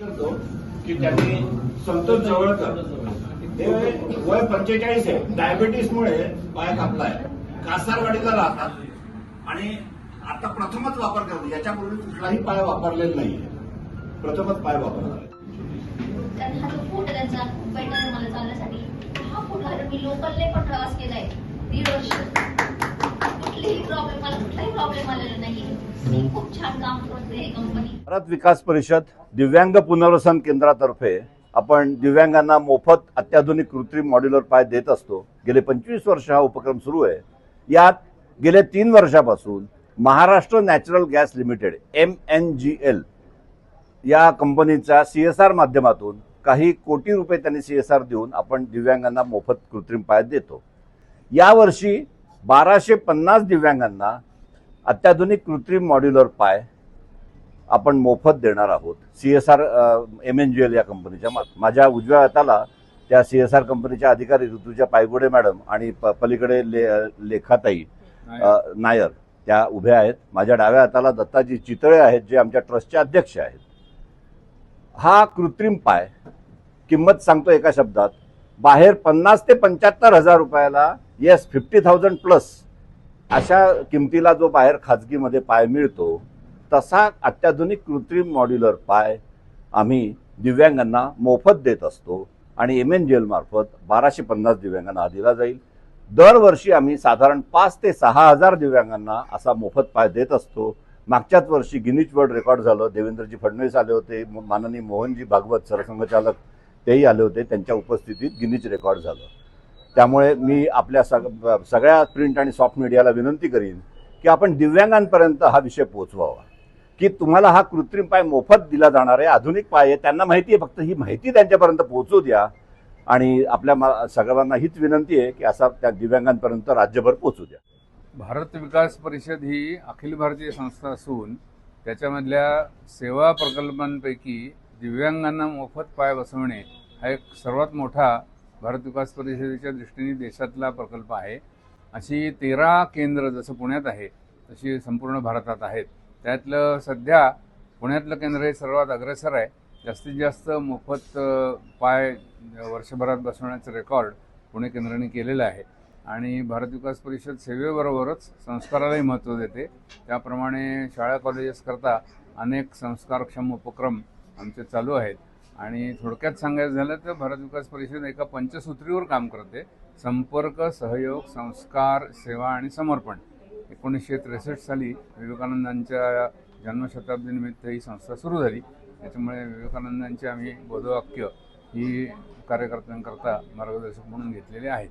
करतो की त्यांनी संतोष जवळकर हे वय पंचेचाळीस आहे. डायबिटीसमुळे पाय कापलाय कासारवाडीला राहतात. आणि आता प्रथमच वापर करतो याच्यापूर्वी कुठलाही पाय वापरलेला नाहीये. प्रथमच पाय वापरणार कारण हा जो फूट त्यांचा खूप मला चालण्यासाठी हा फूट मी लोकलने पण प्रवास केलाय. दीड वर्ष. कुठलीही प्रॉब्लेम मला कुठलाही प्रॉब्लेम आलेला नाही भारत विकास परिषद दिव्यांग पुनर्वसन केंद्रातर्फे आपण दिव्यांगांना मोफत अत्याधुनिक कृत्रिम मॉड्युलर पाय देत असतो. गेले पंचवीस वर्ष हा उपक्रम सुरू आहे. यात गेल्या तीन वर्षापासून Maharashtra natural gas limited M N G L या कंपनीचा सी एस आर माध्यमातून काही कोटी रुपये त्यांनी सी एस आर देऊन आपण दिव्यांगांना मोफत कृत्रिम पाय देतो. यावर्षी बाराशे पन्नास दिव्यांगांना अत्याधुनिक कृत्रिम मॉड्युलर पाय आपण मोफत देणार आहोत. C S R M N G L या कंपनीच्या मा- माझ्या उजव्या हाताला त्या सी एस आर कंपनीच्या अधिकारी ऋतुजा पायगुडे मॅडम आणि प- पलीकडे ले लेखाताई नायर. त्या उभ्या आहेत. माझ्या डाव्या हाताला दत्ताजी चितळे आहेत जे आमच्या ट्रस्टचे अध्यक्ष आहेत. हा कृत्रिम पाय किंमत सांगतो एका शब्दात. बाहेर पन्नास ते पंच्याहत्तर हजार रुपयाला येस फिफ्टी थाउजंड प्लस अशा किमतीला जो बाहेर खाजगीमध्ये पाय मिळतो तसा अत्याधुनिक कृत्रिम मॉड्युलर पाय आम्ही दिव्यांगांना मोफत देत असतो आणि एम एन जी एलमार्फत बाराशे पन्नास दिव्यांगांना हा दिला जाईल. दरवर्षी आम्ही साधारण पाच ते सहा हजार दिव्यांगांना असा मोफत पाय देत असतो. मागच्याच वर्षी गिनीज वर्ल्ड रेकॉर्ड झालं देवेंद्रजी फडणवीस आले होते म- माननीय मोहनजी भागवत सरसंघचालक तेही आले होते त्यांच्या उपस्थितीत गिनीज रेकॉर्ड झालं. त्यामुळे मी आपल्या सग सगळ्या प्रिंट आणि सॉफ्ट मीडियाला विनंती करीन की आपण दिव्यांगांपर्यंत हा विषय पोचवावा की तुम्हाला हा कृत्रिम पाय मोफत दिला जाणार आहे आधुनिक पाय आहे त्यांना माहिती आहे फक्त ही माहिती त्यांच्यापर्यंत पोहोचू द्या. आणि आपल्या मा- सगळ्यांना हीच विनंती आहे की असा त्या दिव्यांगांपर्यंत राज्यभर पोहोचू द्या. भारत विकास परिषद ही अखिल भारतीय संस्था असून त्याच्यामधल्या सेवा प्रकल्पांपैकी दिव्यांगांना मोफत पाय बसवणे हा एक सर्वात मोठा भारत विकास परिषदेच्या दृष्टीने देशातला प्रकल्प आहे. अशी तेरा केंद्र जसं पुण्यात आहे तशी संपूर्ण भारतात आहेत. त्यातलं सध्या पुण्यातलं केंद्र हे सर्वात अग्रेसर आहे. जास्तीत जास्त मोफत पाय वर्षभरात बसवण्याचं रेकॉर्ड पुणे केंद्राने केलेलं आहे. आणि भारत विकास परिषद सेवेबरोबरच संस्कारालाही महत्त्व देते. त्याप्रमाणे शाळा कॉलेजेस करता अनेक संस्कारक्षम उपक्रम आमचे चालू आहेत. आणि थोडक्यात सांगायचं झालं तर भारत विकास परिषद एका पंचसूत्रीवर काम करते. संपर्क सहयोग संस्कार सेवा आणि समर्पण. एकोणीसशे त्रेसष्ट साली विवेकानंदांच्या जन्मशताब्दीनिमित्त ही संस्था सुरू झाली. त्याच्यामुळे विवेकानंदांची आम्ही बोधवाक्य ही कार्यकर्त्यांकरता मार्गदर्शक म्हणून घेतलेली आहेत.